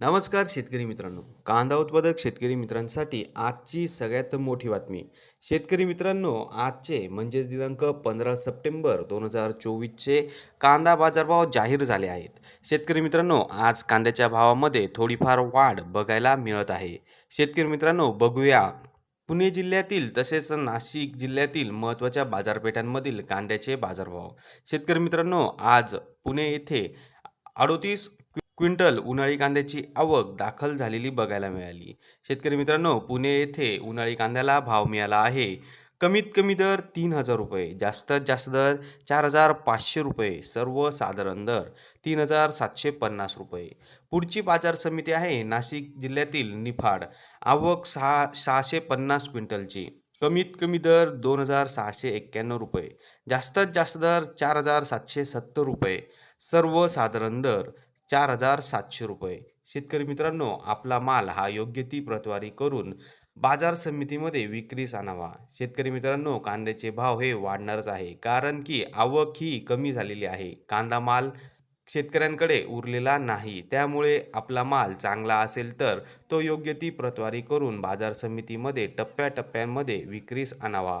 नमस्कार शेतकरी मित्रांनो. कांदा उत्पादक शेतकरी मित्रांसाठी आजची सगळ्यात मोठी बातमी. शेतकरी मित्रांनो आजचे म्हणजेच दिनांक पंधरा सप्टेंबर दोन हजार चोवीसचे कांदा बाजारभाव जाहीर झाले आहेत. शेतकरी मित्रांनो आज कांद्याच्या भावामध्ये थोडीफार वाढ बघायला मिळत आहे. शेतकरी मित्रांनो बघूया. पुणे जिल्ह्यातील तसेच नाशिक जिल्ह्यातील महत्त्वाच्या बाजारपेठांमधील कांद्याचे बाजारभाव. शेतकरी मित्रांनो आज पुणे येथे अडोतीस क्विंटल उन्हाळी कांद्याची आवक दाखल झालेली बघायला मिळाली. शेतकरी मित्रांनो पुणे येथे उन्हाळी कांद्याला भाव मिळाला आहे. कमीत कमी दर तीन हजार रुपये जास्तीत जास्त दर चार हजार पाचशे रुपये सर्वसाधारण दर तीन हजार सातशे पन्नास रुपये. पुढची बाजार समिती आहे नाशिक जिल्ह्यातील निफाड. आवक सहा सहाशे पन्नास क्विंटलची. कमीत कमी दर दोन हजार सहाशे एक्क्याण्णव रुपये जास्तीत जास्त दर चार हजार सातशे सत्तर रुपये सर्वसाधारण दर चार हजार सातशे रुपये. शेतकरी मित्रांनो आपला माल हा योग्य ती प्रतवारी करून बाजार समितीमध्ये विक्रीस आणावा. शेतकरी मित्रांनो कांद्याचे भाव हे वाढणारच आहे कारण की आवक ही कमी झालेली आहे. कांदा माल शेतकऱ्यांकडे उरलेला नाही त्यामुळे आपला माल चांगला असेल तर तो योग्य ती प्रतवारी करून बाजार समितीमध्ये टप्प्याटप्प्यांमध्ये विक्रीस आणावा.